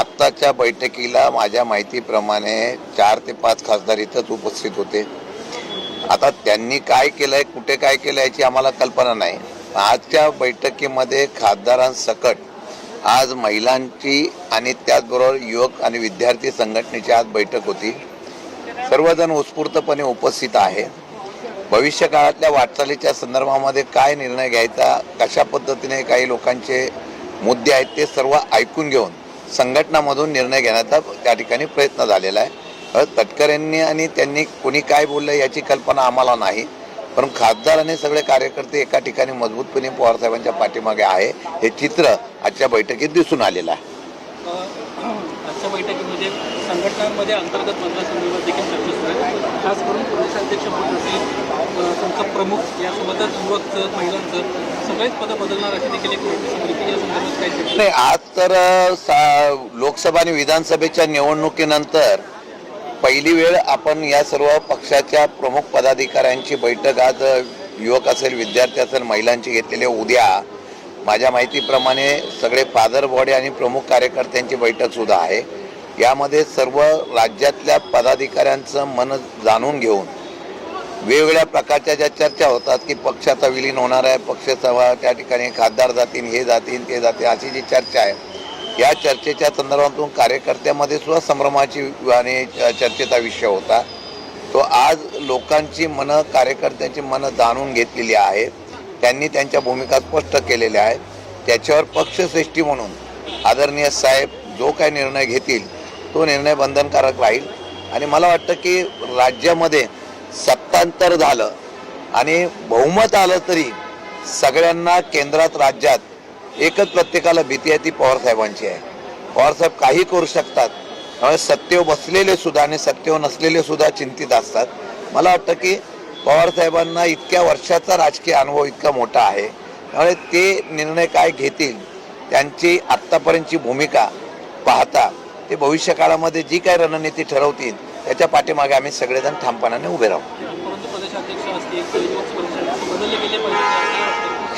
आत्ताच्या बैठकीला माझ्या माहितीप्रमाणे चार ते पाच खासदार इथंच उपस्थित होते. आता त्यांनी काय केलंय कुठे काय केलं याची आम्हाला कल्पना नाही. आजच्या बैठकीमध्ये खासदारांसकट आज महिलांची आणि त्याचबरोबर युवक आणि विद्यार्थी संघटनेची आज बैठक होती. सर्वजण उत्स्फूर्तपणे उपस्थित आहे. भविष्य काळातल्या वाटचालीच्या संदर्भामध्ये काय निर्णय घ्यायचा कशा पद्धतीने काही लोकांचे मुद्दे आहेत ते सर्व ऐकून घेऊन संघटनामधून निर्णय घेण्याचा त्या ठिकाणी प्रयत्न झालेला आहे. तटकऱ्यांनी तटकरेंनी आणि त्यांनी कोणी काय बोललं याची कल्पना आम्हाला नाही. पण खासदार आणि सगळे कार्यकर्ते एका ठिकाणी मजबूतपणे पवारसाहेबांच्या पाठीमागे आहे. हे चित्र आजच्या बैठकीत दिसून आलेलं आहे. आजच्या बैठकीमध्ये संघटनांमध्ये अंतर्गत मतदारसंदर्भात देखील चर्चा सुरू आहे. खास करून प्रदेशाध्यक्ष पद असेल अ, प्रमुख यासोबतच युवकचं महिलांचं सगळेच पदं बदलणार अशी देखील एक माहिती समोर या संदर्भात काय नाही आज तर सा- लोकसभा आणि विधानसभेच्या निवडणुकीनंतर पहिली वेळ आपण या सर्व पक्षाच्या प्रमुख पदाधिकाऱ्यांची बैठक आज युवक असेल विद्यार्थी असेल महिलांची घेतलेली उद्या माझ्या माहितीप्रमाणे सगळे फादर बॉडी आणि प्रमुख कार्यकर्त्यांची बैठकसुद्धा आहे. यामध्ये सर्व राज्यातल्या पदाधिकाऱ्यांचं मन जाणून घेऊन वेगवेगळ्या प्रकारच्या ज्या चर्चा होतात की पक्षाचा विलीन होणार आहे पक्षसभा त्या ठिकाणी खासदार जातील हे जातील ते जातील अशी जी चर्चा आहे या चर्चेच्या संदर्भातून कार्यकर्त्यामध्ये सुद्धा संभ्रमाची आणि चर्चेचा विषय होता. तो आज लोकांची मनं कार्यकर्त्यांची मनं जाणून घेतलेली आहे त्यांनी त्यांच्या भूमिका स्पष्ट केलेल्या आहेत. त्याच्यावर पक्षश्रेष्ठी म्हणून आदरणीय साहेब जो काही निर्णय घेतील तो निर्णय बंधनकारक राहील. आणि मला वाटतं की राज्यामध्ये सत्तांतर झालं आणि बहुमत आलं तरी सगळ्यांना केंद्रात राज्यात एकच प्रत्येकाला भीती आहे ती पवारसाहेबांची आहे. पवारसाहेब काही करू शकतात. त्यामुळे सत्तेवर बसलेले सुद्धा आणि सत्तेवर नसलेले सुद्धा चिंतित असतात. मला वाटतं की पवारसाहेबांना इतक्या वर्षाचा राजकीय अनुभव इतका मोठा आहे. त्यामुळे ते निर्णय काय घेतील त्यांची आत्तापर्यंतची भूमिका पाहता ते भविष्य काळामध्ये जी काय रणनीती ठरवतील त्याच्या पाठीमागे आम्ही सगळेजण ठामपणाने उभे राहू.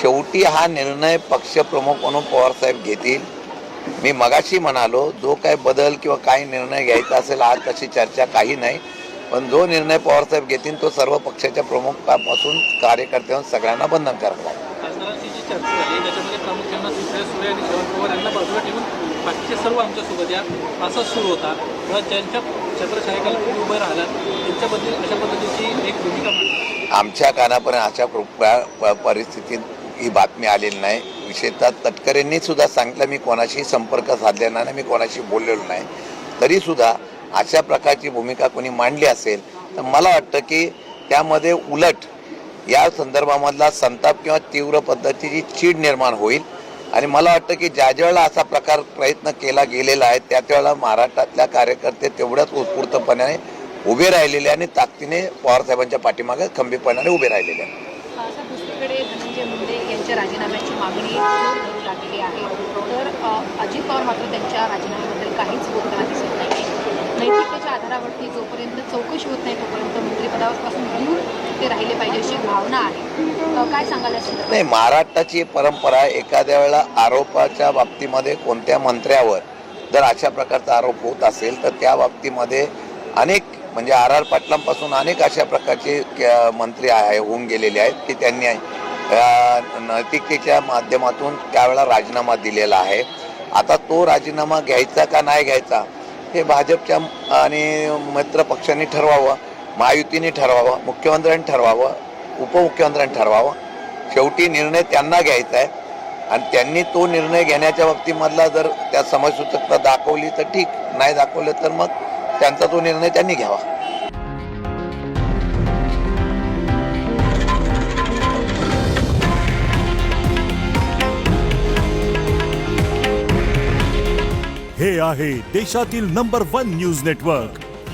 शेवटी हा निर्णय पक्षप्रमुख म्हणून पवारसाहेब घेतील. मी मगाशी म्हणालो जो काय बदल किंवा काही निर्णय घ्यायचा असेल आज तशी चर्चा काही नाही. पण जो निर्णय पवारसाहेब घेतील तो सर्व पक्षाच्या प्रमुखापासून कार्यकर्त्यांना सगळ्यांना बंधनकारक आहे बाकीचे सर्व आमच्यासोबत या. असाच सुरू होता. किंवा ज्यांच्या छत्रछायकाला तुम्ही उभे राहिलात त्यांच्याबद्दल अशा पद्धतीची एक भूमिका मांडली. आमच्या कानापर्यंत अशा कृपया परिस्थितीत ही बातमी आलेली नाही. विशेषतः तटकरेंनी सुद्धा सांगितलं मी कोणाशी संपर्क साधलेला नाही मी कोणाशी बोललेलो नाही. तरीसुद्धा अशा प्रकारची भूमिका कोणी मांडली असेल तर मला वाटतं की त्यामध्ये उलट या संदर्भामधला संताप किंवा तीव्र पद्धतीची चीड निर्माण होईल. आणि मला वाटतं की ज्या ज्या वेळेला असा प्रकार प्रयत्न केला गेलेला आहे त्या त्यावेळेला महाराष्ट्रातल्या कार्यकर्ते तेवढ्याच उत्स्फूर्तपणाने उभे राहिलेले आणि ताकदीने पवारसाहेबांच्या पाठीमागे खंबीरपणाने उभे राहिलेले आहेत. राजीनाम्याची मागणी लागलेली आहे. तर अजित पवार मात्र त्यांच्या राजीनाम्याबद्दल काहीच बोलताना दिसत नाही नैतिकतेच्या आधारावरती जोपर्यंत चौकशी होत नाही तोपर्यंत मंत्रिपदापासून दूर ते राहिले पाहिजे अशी भावना आहे. काय सांगायला नाही महाराष्ट्राची परंपरा आहे एखाद्या वेळेला आरोपाच्या बाबतीमध्ये कोणत्या मंत्र्यावर जर अशा प्रकारचा आरोप होत असेल तर त्या बाबतीमध्ये अनेक म्हणजे आर आर पाटलांपासून अनेक अशा प्रकारचे मंत्री आहे होऊन गेलेले आहेत की त्यांनी नैतिकतेच्या माध्यमातून त्यावेळेला राजीनामा दिलेला आहे. आता तो राजीनामा घ्यायचा का नाही घ्यायचा हे भाजपच्या आणि मित्र पक्षांनी ठरवावं. महायुतीने ठरवावं मुख्यमंत्र्यांनी ठरवावं उपमुख्यमंत्र्यांनी ठरवावं. शेवटी निर्णय त्यांना घ्यायचा आहे. आणि त्यांनी तो निर्णय घेण्याच्या बाबतीमधला जर त्या समजसूचकता दाखवली तर ठीक नाही दाखवलं तर मग त्यांचा तो निर्णय त्यांनी घ्यावा. हे आहे देशातील नंबर वन न्यूज नेटवर्क.